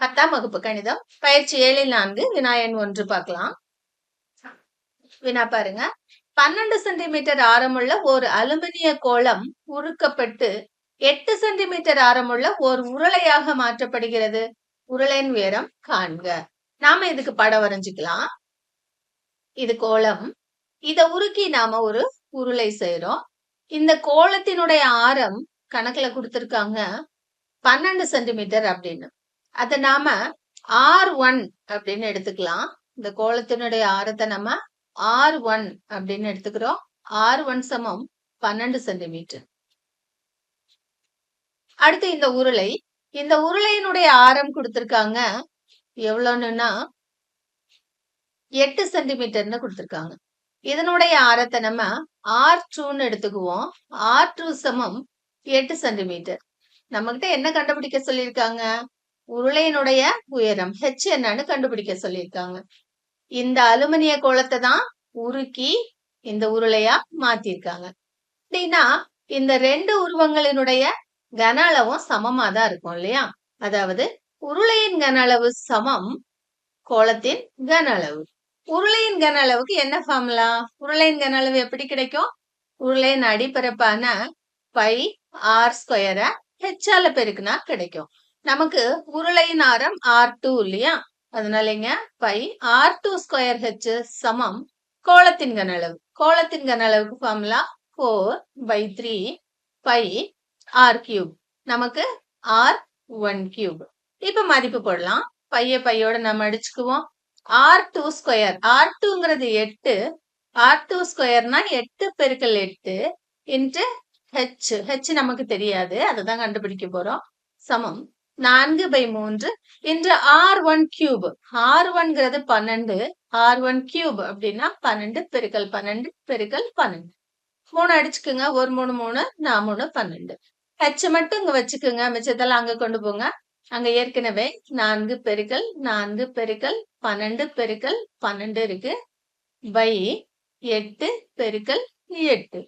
பத்தாம் வகுப்பு கணிதம் பயிற்சி ஏழில் நான்கு வினாயன் ஒன்று பார்க்கலாம். வினா பாருங்க. பன்னெண்டு சென்டிமீட்டர் ஆரமுள்ள ஒரு அலுமினிய கோளம் உருக்கப்பட்டு எட்டு சென்டிமீட்டர் ஆரமுள்ள ஒரு உருளையாக மாற்றப்படுகிறது. உருளையின் உயரம் காண்க. நாம இதுக்கு படம் வரைஞ்சுக்கலாம். இது கோளம் இத உருக்கி நாம ஒரு உருளை செய்யறோம் இந்த கோலத்தினுடைய ஆரம் கணக்குல கொடுத்திருக்காங்க பன்னெண்டு சென்டிமீட்டர் அப்படின்னு. அத நாம ஆர் ஒன் அப்படின்னு எடுத்துக்கலாம். இந்த கோலத்தினுடைய ஆரத்தை நம்ம ஆர் ஒன் அப்படின்னு எடுத்துக்கிறோம். ஆர் ஒன் சமம் பன்னெண்டு சென்டிமீட்டர். அடுத்து இந்த உருளை. இந்த உருளையினுடைய ஆரம் கொடுத்திருக்காங்க எவ்வளவுன்னா எட்டு சென்டிமீட்டர்னு கொடுத்திருக்காங்க. இதனுடைய ஆரத்தை நம்ம ஆர் டூன்னு எடுத்துக்குவோம். ஆர் டூ சமம் எட்டு சென்டிமீட்டர். நம்ம கிட்ட என்ன கண்டுபிடிக்க சொல்லியிருக்காங்க? உருளையினுடைய உயரம் ஹெச் என்னன்னு கண்டுபிடிக்க சொல்லியிருக்காங்க. இந்த அலுமினிய கோலத்தை தான் உருக்கி இந்த உருளையா மாத்திருக்காங்க. அப்படின்னா இந்த ரெண்டு உருவங்களினுடைய கன அளவும் சமமா தான் இருக்கும் இல்லையா? அதாவது உருளையின் கன அளவு சமம் கோலத்தின் கன அளவு. உருளையின் கன அளவுக்கு என்ன ஃபார்முலா உருளையின் கன அளவு எப்படி கிடைக்கும்? உருளையின் அடிப்பரப்பான பை ஆர் ஸ்கொயரை ஹெச்சால பெருக்குனா கிடைக்கும். நமக்கு உருளையின் ஆரம் ஆர் டூ இல்லையா? அதனாலங்க pi R two square H சமம் கோலத்தின் கனளவு கோலத்தின் கனளவுக்கு formula four by three pi R cube நமக்கு ஆர் ஒன் கியூப் இப்ப மதிப்பு போடலாம். பைய பையோட நம்ம அடிச்சுக்குவோம். ஆர் டூ ஸ்கொயர் ஆர் டூங்கிறது எட்டு. ஆர் டூ ஸ்கொயர்னா எட்டு பெருக்கல் எட்டு இன்ட்டு ஹெச் ஹெச் நமக்கு தெரியாது. அதை தான் கண்டுபிடிக்க போறோம். சமம். நான்கு பை மூன்று இன்று ஆர் ஒன் கியூப். ஆர் ஒன்ங்கிறது பன்னெண்டு ஆர் ஒன் கியூப் அப்படின்னா பன்னெண்டு பெருக்கல் பன்னெண்டு பெருக்கல் பன்னெண்டு. மூணு அடிச்சுக்குங்க ஒரு மூணு மூணு நான் மூணு பன்னெண்டு. ஹெச் மட்டும் இங்க வச்சுக்கோங்க மிச்சத்தெல்லாம் அங்க கொண்டு போங்க. அங்க ஏற்கனவே நான்கு பெருக்கல் நான்கு பெருக்கல் பன்னெண்டு பெருக்கல் பன்னெண்டு இருக்கு. பை எட்டு பெருக்கல் எட்டு.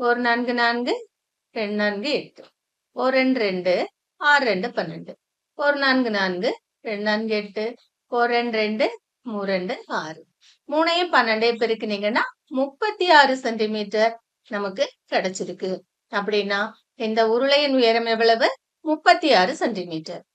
ஒரு நான்கு நான்கு ரெண்டு நான்கு எட்டு. ஒரு ரெண்டு ரெண்டு. ஆறு ரெண்டு பன்னெண்டு. ஒரு நான்கு நான்கு ரெண்டு நான்கு எட்டு. ஒரு ரெண்டு ரெண்டு மூணு ரெண்டு ஆறு. மூணையும் பன்னெண்டையும் பெருக்குனீங்கன்னா முப்பத்தி ஆறு சென்டிமீட்டர் நமக்கு கிடைச்சிருக்கு. அப்படின்னா இந்த உருளையின் உயரம் எவ்வளவு? முப்பத்தி ஆறு சென்டிமீட்டர்.